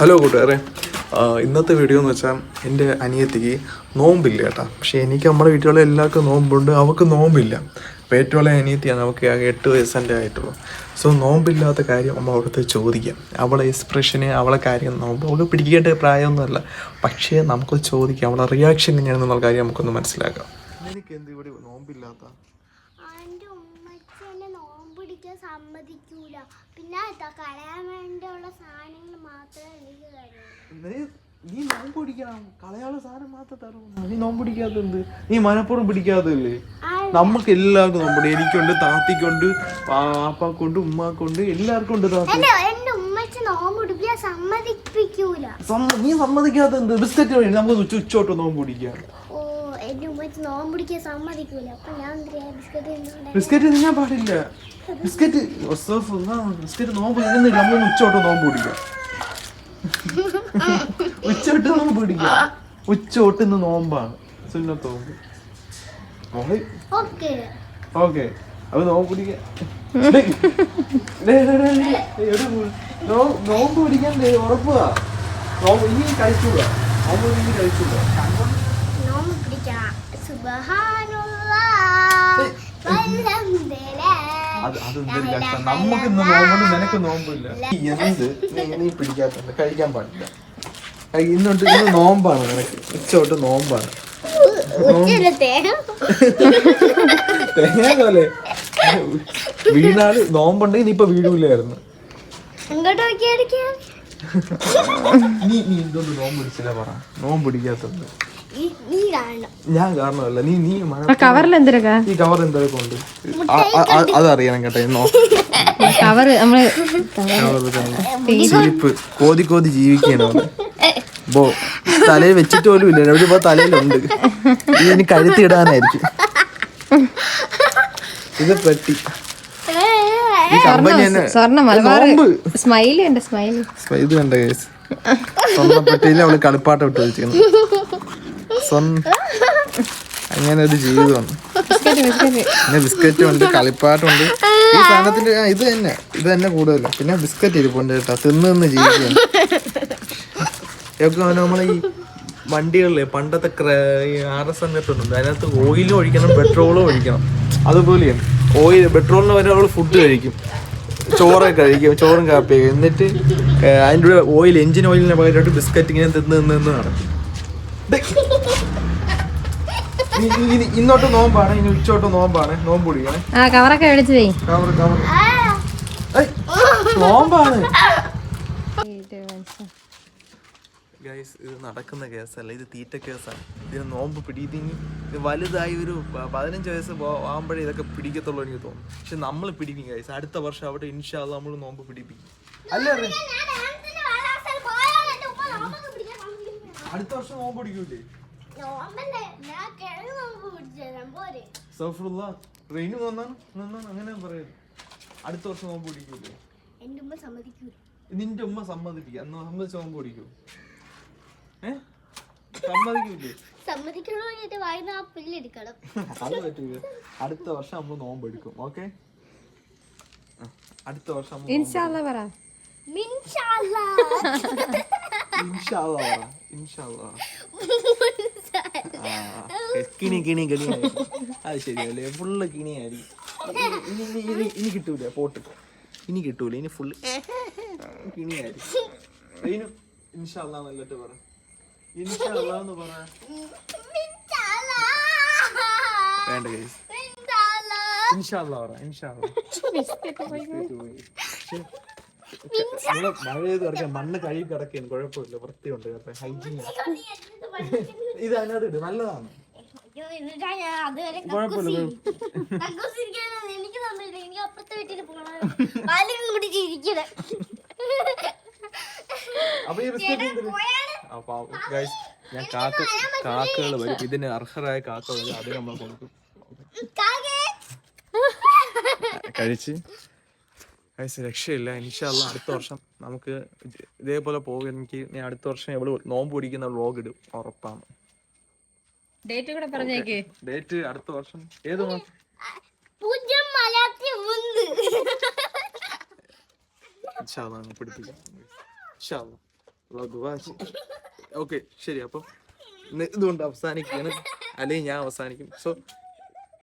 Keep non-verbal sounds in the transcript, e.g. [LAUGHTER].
Hello കൂട്ടുകാരെ. ഇന്നത്തെ video എന്ന് വെച്ചാൽ എന്റെ അനിയത്തിക്ക് നോമ്പില്ല കേട്ടോ. പക്ഷേ എനിക്ക് നമ്മുടെ വീട്ടിലുള്ള എല്ലാവർക്കും നോമ്പുണ്ട്. അവൾക്ക് നോമ്പില്ല. അപ്പോൾ ഏറ്റവും വളരെ അനിയത്തിയാണ് അവൾക്ക് ആകെ എട്ട് വയസ്സന്റെ ആയിട്ടുള്ളൂ. സോ നോമ്പില്ലാത്ത കാര്യം നമ്മൾ അവിടുത്തെ ചോദിക്കാം. അവളെ എക്സ്പ്രഷന് അവളെ കാര്യം നോമ്പ്. അവൾക്ക് പിടിക്കേണ്ട പ്രായമൊന്നുമല്ല. പക്ഷേ നമുക്ക് ചോദിക്കാം. അവളെ റിയാക്ഷൻ എങ്ങനെയാണെന്നുള്ള കാര്യം നമുക്കൊന്ന് മനസ്സിലാക്കാം. എനിക്ക് എന്ത് ഇവിടെ നോമ്പില്ലാത്ത? സമ്മതിക്കൂല. പിന്നെ കളയാൻ വേണ്ടിയുള്ള സാധനങ്ങൾ മാത്രമേ എനിക്ക് തരൂ നീ നോമ്പ് പിടിക്കണം. കളയാനുള്ള സാധനം മാത്രം തരൂ. നീ നോമ്പ് പിടിക്കാത്ത എന്ത്? നീ മനപ്പുറം പിടിക്കാത്തല്ലേ നമുക്ക് എല്ലാവർക്കും നോമ്പുണ്ട് എനിക്കുണ്ട് താത്തിക്കുണ്ട് പാപ്പാക്കുണ്ട് ഉമ്മാക്കുണ്ട് എല്ലാവർക്കും ഉണ്ട് താത്തി. നീ സമ്മതിക്കാത്ത എന്ത്? ബിസ്ക്കറ്റ് വഴി നമുക്ക് ഉച്ച ഉച്ചോട്ട് നോമ്പ് പിടിക്കാം. ബിസ്ക്കറ്റ് തിന്നാൻ പാടില്ല. ബിസ്ക്കറ്റ് ബിസ്ക്കറ്റ് നോമ്പ് ഇരുന്നില്ല നമ്മൾ ഉച്ചോട്ട് നോമ്പ് പിടിക്കാം. ഉച്ചോട്ട് നോമ്പ് പിടിക്കുക ഉച്ചോട്ട് ഇന്ന് നോമ്പാണ്. സുന്നത്ത് നോമ്പ്. മോളെ? ഓക്കെ. അപ്പൊ നോമ്പ് പിടിക്കാൻ നോമ്പ് പിടിക്കാൻ ദേ ഉറപ്പാ നോമ്പ് ഇനി കഴിച്ചൂടാ. നോമ്പ് ഇനി കഴിച്ചൂടാ. നോമ്പ് പിടിക്കാം സുബഹാനുള്ള. അത് അതെന്തൊരു കഷ്ടം. നമുക്ക് ഇന്ന് നോമ്പുണ്ട് നിനക്ക് നോമ്പില്ല എന്ത് നീ [LAUGHS] നീ പിടിക്കാത്തുണ്ട് കഴിക്കാൻ പാടില്ല. ഇന്നോട്ട് ഇന്ന് നോമ്പാണ് നിനക്ക്. ഉച്ചോട്ട് നോമ്പാണ്. ഉച്ചയിലെ തേങ്ങ. തേങ്ങ പോലെ. വീണാൽ നോമ്പുണ്ടെങ്കിൽ നീ ഇപ്പൊ വീഴൂലായിരുന്നു നീ നീ ഇതൊന്ന് നോമ്പ് പിടിച്ചില്ല പറ? നോമ്പ് കാണണം ഞാൻ കാരണമല്ല നീ നീ കവറിൽ എന്തിനൊക്കെ ഈ കവർ എന്തൊക്കെ ഉണ്ട് അതറിയണം കേട്ടോ നോ കവറ് നമ്മൾ ചീപ്പ് കോതി കോതി ജീവിക്കണം ബോ തലയിൽ വെച്ചിട്ട് പോലും ഇല്ല. എവിടെ ഇപ്പോ തലയിലുണ്ട്. ഇത് ഇനി കഴുത്തി ഇടാനായിരിക്കും ഇത് പെട്ടി. സ്വർണ മലബാർ സ്മൈലി ഉണ്ട് സ്മൈലി ഇത് കണ്ട കേസ്. സ്വർണപ്പെട്ടിയിൽ അവൾ കളിപ്പാട്ടം ഇട്ട് വെച്ചിരിക്കുന്നു. സ്വന്തം അങ്ങനെ ഒരു ജീവിതമാണ് പിന്നെ ബിസ്ക്കറ്റും ഉണ്ട് കളിപ്പാട്ടുണ്ട്. ഈ സാധനത്തിന്റെ ഇത് തന്നെ ഇത് തന്നെ കൂടുതല. പിന്നെ ബിസ്ക്കറ്റ് ഇരിപ്പുണ്ട് കേട്ടോ തിന്ന് തിന്ന് ജീവിക്കുന്നു നമ്മളെ ഈ വണ്ടികളിലെ പണ്ടത്തെ ആർ എസ് അങ്ങനത്തുണ്ട് അതിനകത്ത് ഓയിലും ഒഴിക്കണം പെട്രോളും ഒഴിക്കണം. അതുപോലെയാണ്. ഓയിൽ പെട്രോളിന് വരെ അവൾ ഫുഡ് കഴിക്കും. ചോറൊക്കെ കഴിക്കും ചോറും കാപ്പിയൊക്കെ എന്നിട്ട് അതിന്റെ കൂടെ ഓയിൽ എഞ്ചിൻ ഓയിലിനെ പകരമായിട്ട് ബിസ്ക്കറ്റ് ഇങ്ങനെ തിന്ന് തിന്ന് നടക്കും. ഇന്നോട്ട് നോമ്പാണ് ഇനി ഉച്ചോട്ട് നോമ്പാണ്. നോമ്പ് പിടിക്കണേ. ആ കവറൊക്കെ മേടിച്ചു കവർ കവർ നോമ്പാണ്. ഗൈസ് ഇത് നടക്കുന്ന കേസല്ല. ഇത് തീറ്റ കേസാണ്. ഇതിന് നോമ്പ് പിടിയിത്തിങ്ങി ഇത് വലുതായി ഒരു പതിനഞ്ച് വയസ്സ് ആകുമ്പോഴേ ഇതൊക്കെ പിടിക്കത്തുള്ളൂ എനിക്ക് തോന്നുന്നു. പക്ഷെ നമ്മൾ പിടിക്കും ഗൈസ്. അടുത്ത വർഷം അവിടെ ഇൻഷാല്ല നമ്മൾ നോമ്പ് പിടിപ്പിക്കും. അല്ലേ അടുത്ത വർഷം നോമ്പ് പിടിക്കൂലേ? ട്രെയിനും അങ്ങനെ പറയരുത് അടുത്ത വർഷം നോമ്പ് പിടിക്കൂലേ? എന്റെ ഉമ്മ സമ്മതിക്കൂല. നിന്റെ ഉമ്മ സമ്മതിപ്പിക്കുക എന്നാ സമ്മതിച്ച നോമ്പ് പിടിക്കൂ. ഏ? സമ്മതിക്കൂലേ? സമ്മതിക്കണോ അടുത്ത വർഷം നമ്മൾ നോമ്പ് എടുക്കും. ഓക്കെ? അടുത്ത വർഷം ഇൻഷാല്ല ഇൻഷാല്ല ഇൻഷാല്ല പറ. മിൻഷാല്ലാ. എടുക്കും. ഇൻഷാ [LAUGHS] അള്ളാ പറ. ഇൻഷാ അള്ളാ. ആ, കിണി കിണി കിണി [LAUGHS] അത് ശരിയല്ലേ? ഫുള്ള് കിണിയായിരിക്കും ഇനി- ഇനി ഇനി- ഇനി കിട്ടൂല പോട്ട്. ഇനി കിട്ടൂല ഇനി ഫുള്ള് കിണിയായിരിക്കും ഇനി ഇൻഷാ അള്ളാ നല്ലിട്ട് പറ പറ. വേണ്ട കേസ്. ഇൻഷാല്ലാ പറ ഇൻഷാല്ലാ മഴ ചെയ്ത് മണ്ണ് കഴുകി കിടക്കാൻ കുഴപ്പമില്ല. വൃത്തിയുണ്ട് കേട്ടോ. ഹൈജീൻ ഇത് അതിനകത്ത് ഇട് നല്ലതാണ്. ഞാൻ കാക്ക കാക്കകൾ വരും. ഇതിന് അർഹരായ കാക്ക വരും അത് നമ്മൾ കൊടുക്കും കഴിച്ച്. ഗൈസ് രക്ഷയില്ല. ഇൻഷാല്ല അടുത്ത വർഷം നമുക്ക് ഇത് ഇതേപോലെ പോകും എനിക്ക് ഞാൻ അടുത്ത വർഷം എവിടെ നോമ്പ് പിടിക്കുന്ന വ്ളോഗ് ഇടും. ഉറപ്പാണ്. ഡേറ്റ് കൂടെ പറഞ്ഞേക്ക്. ഡേറ്റ് അടുത്ത വർഷം ഏത് മാസം? പൂജ്യം മലയാളത്തിൽ മുന്ത് ഇൻഷാല്ലാ അങ്ങ് പിടിപ്പിക്കാം. ഇൻഷാല്ലാ വ്ളോഗ് വാച്ച് ഓക്കെ ശരി. അപ്പം ഇന്ന് ഇതുകൊണ്ട് അവസാനിക്കുകയാണ്. അല്ലെങ്കിൽ ഞാൻ അവസാനിക്കും. സോ